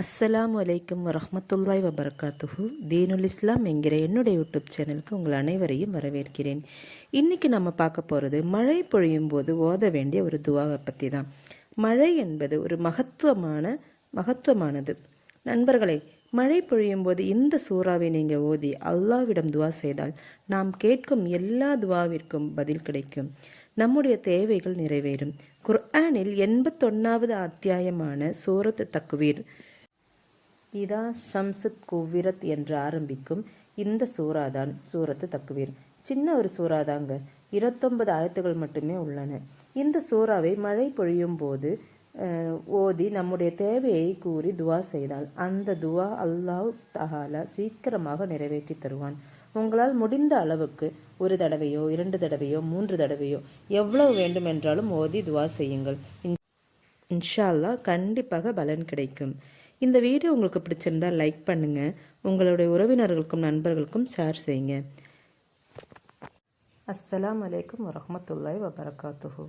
அஸ்ஸலாம் வலைக்கம் வரமத்துல்லாய் வபர்காத்துஹு. தீனுல் இஸ்லாம் என்கிற என்னுடைய யூடியூப் சேனலுக்கு உங்கள் அனைவரையும் வரவேற்கிறேன். இன்றைக்கி நம்ம பார்க்க போகிறது மழை பொழியும் போது ஓத வேண்டிய ஒரு துவாவை பற்றி தான் மழை என்பது ஒரு மகத்துவமான மகத்துவமானது. நண்பர்களே மழை பொழியும் போது இந்த சூறாவை நீங்கள் ஓதி அல்லாவிடம் துவா செய்தால் நாம் கேட்கும் எல்லா துவாவிற்கும் பதில் கிடைக்கும். நம்முடைய தேவைகள் நிறைவேறும். குர்ஆனில் எண்பத்தொன்னாவது அத்தியாயமான சூரத்து தக்குவீர் இதா ஷம்சுத் குவிரத் என்று ஆரம்பிக்கும் இந்த சூறாதான் சூரத்து தக்குவீர். சின்ன ஒரு சூறாதாங்க. இருபத்தொன்பது ஆயத்துகள் மட்டுமே உள்ளன. இந்த சூறாவை மழை பொழியும் போது அஹ், ஓதி நம்முடைய தேவையை கூறி துவா செய்தால் அந்த துவா அல்லாஹ் தஹாலா சீக்கிரமாக நிறைவேற்றி தருவான். உங்களால் முடிந்த அளவுக்கு ஒரு தடவையோ இரண்டு தடவையோ மூன்று தடவையோ எவ்வளவு வேண்டுமென்றாலும் ஓதி துவா செய்யுங்கள். இன்- இன்ஷா அல்லாஹ் கண்டிப்பாக பலன் கிடைக்கும். இந்த வீடியோ உங்களுக்கு பிடிச்சிருந்தா லைக் பண்ணுங்கள் உங்களுடைய உறவினர்களுக்கும் நண்பர்களுக்கும் ஷேர் செய்யுங்க. அஸ்லாம் அலைக்கும் வரஹ்மத்துல்லாஹி வபரகாத்துஹூ.